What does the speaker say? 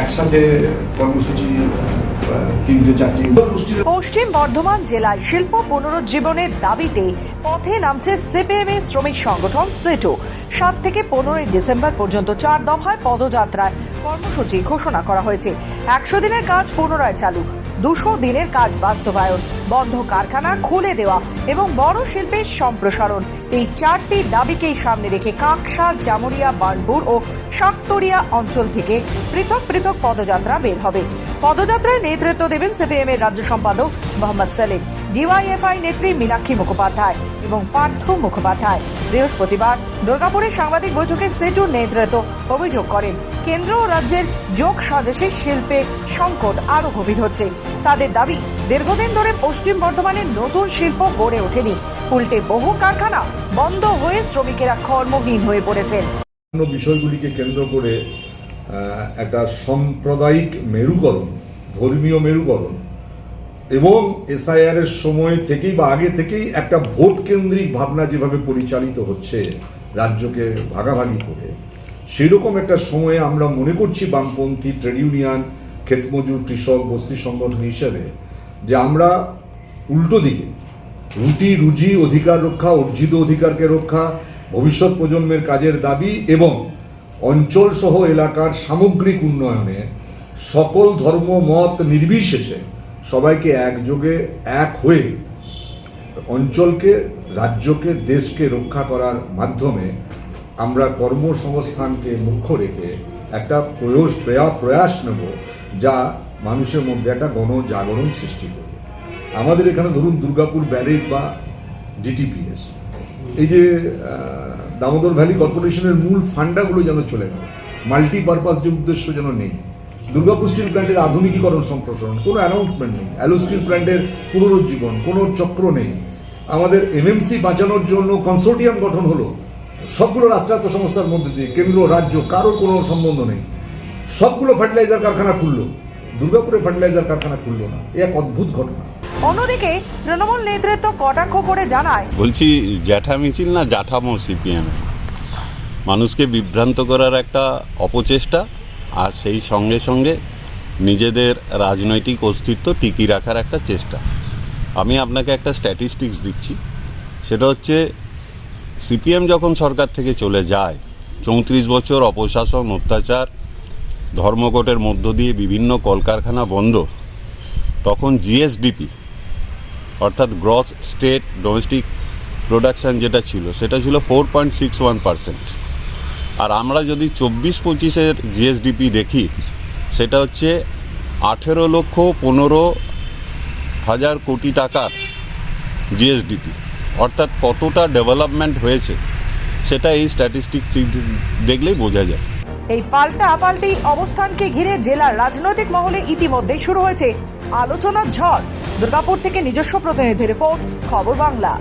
একসাথে কর্মসূচি পশ্চিম বর্ধমান জেলায় শিল্প পুনরুজ্জীবনের দাবিতে পথে নামছে সিপিএম শ্রমিক সংগঠন সেটু। সাত থেকে পনেরোই ডিসেম্বর পর্যন্ত চার দফায় পদযাত্রার কর্মসূচি ঘোষণা করা হয়েছে। একশো দিনের কাজ পুনরায় চালু, দুশো দিনের কাজ বাস্তবায়ন, বন্ধ কারখানা খুলে দেওয়া এবং বড় শিল্পের সম্প্রসারণ। এই চারটি দাবিকেই সামনে রেখে কাকসা, জামুরিয়া বার্নপুর ও শাকতরিয়া অঞ্চল থেকে পৃথক পৃথক পদযাত্রা বের হবে। পদযাত্রায় নেতৃত্ব দেবেন সিপিএম এর রাজ্য সম্পাদক মোহাম্মদ সেলিম ডিওয়াইএফআই নেত্রী মীনাক্ষী মুখোপাধ্যায় এবং পার্থ মুখোপাধ্যায়। বৃহস্পতিবার দুর্গাপুরে সাংবাদিক বৈঠকে সেটুর নেতৃত্ব অভিযোগ করেন, কেন্দ্র ও রাজ্যের যোগ সাজেশে শিল্পে সংকট আরও গভীর হচ্ছে। তাদের দাবি, দীর্ঘদিন ধরে পশ্চিম বর্ধমানের নতুন শিল্প গড়ে ওঠেনি। উল্টে বহু কারখানা বন্ধ হয়ে শ্রমিকেরা কর্মহীন হয়ে পড়েছেন। অন্য বিষয়গুলিকে কেন্দ্র করে একটা সাম্প্রদায়িক মেরুকরণ, ধর্মীয় মেরুকরণ এবং এসআইআর এর সময় থেকেই বা আগে থেকেই একটা ভোট কেন্দ্রিক ভাবনা যেভাবে পরিচালিত হচ্ছে রাজ্যকে ভাগাভাগি করে, সেরকম একটা সময়ে আমরা মনে করছি বামপন্থী ট্রেড ইউনিয়ন, ক্ষেতমজুর কৃষক, বস্তি সংগঠন হিসেবে যে আমরা উল্টো দিকে রুটি, রুজি, অধিকার রক্ষা, অর্জিত অধিকারকে রক্ষা, ভবিষ্যৎ প্রজন্মের কাজের দাবি এবং অঞ্চল সহ এলাকার সামগ্রিক উন্নয়নে সকল ধর্ম, মত নির্বিশেষে সবাইকে একযোগে, এক হয়ে অঞ্চলকে, রাজ্যকে, দেশকে রক্ষা করার মাধ্যমে আমরা কর্মসংস্থানকে মুখ্য রেখে একটা প্রয়োস, প্রয়া- প্রয়াস নেব যা মানুষের মধ্যে একটা গণজাগরণ সৃষ্টি করবে। আমাদের এখানে ধরুন দুর্গাপুর ব্যারেজ বা ডিটিপিএস এই যে দামোদর ভ্যালি কর্পোরেশনের মূল ফান্ডাগুলো যেন চলে গেল। মাল্টিপারপাস যে উদ্দেশ্য যেন নেই। দুর্গাপুর স্টিল প্ল্যান্টের আধুনিকীকরণ সম্প্রসারণ, কোনো অ্যানাউন্সমেন্ট নেই। অ্যালো স্টিল প্ল্যান্টের পুনরুজ্জীবন, কোনো চক্র নেই। আমাদের এমএমসি বাঁচানোর জন্য কনসোর্টিয়াম গঠন হলো। সবগুলো রাষ্ট্রায়ত্ত সংস্থার মধ্যে দিয়ে, কেন্দ্র, রাজ্য, কারোর কোনো সম্বন্ধ নেই। সবগুলো ফার্টিলাইজার কারখানা খুললো। দুর্গাপুরে ফার্টিলাইজার কারখানা খুললো না। এ এক অদ্ভুত ঘটনা। অন্যদিকে তৃণমূল নেতৃত্ব কটাক্ষ করে জানায়, বলছি, জ্যাঠা মিছিল না জাঠামো সিপিএম? মানুষকে বিভ্রান্ত করার একটা অপচেষ্টা, আর সেই সঙ্গে সঙ্গে নিজেদের রাজনৈতিক অস্তিত্ব টিকিয়ে রাখার একটা চেষ্টা। আমি আপনাকে একটা স্ট্যাটিস্টিক্স দিচ্ছি। সেটা হচ্ছে, সিপিএম যখন সরকার থেকে চলে যায়, চৌত্রিশ বছর অপশাসন, অত্যাচার, ধর্মঘটের মধ্য দিয়ে বিভিন্ন কলকারখানা বন্ধ, তখন জিএসডিপি অর্থাৎ গ্রস স্টেট ডোমেস্টিক প্রোডাকশান যেটা ছিল, সেটা ছিল four point six one percent আর আমরা যদি চব্বিশ পঁচিশের জিএসডিপি দেখি, সেটা হচ্ছে আঠেরো লক্ষ পনেরো হাজার কোটি টাকার জিএসডিপি অর্থাৎ কতটা ডেভেলপমেন্ট হয়েছে, সেটা এই স্ট্যাটিস্টিক দেখলেই বোঝা যায়। এই পাল্টা পাল্টি অবস্থানকে ঘিরে জেলার রাজনৈতিক মহলে ইতিমধ্যেই শুরু হয়েছে আলোচনার ঝড়। দুর্গাপুর থেকে নিজস্ব প্রতিনিধি রিপোর্ট খবর বাংলা।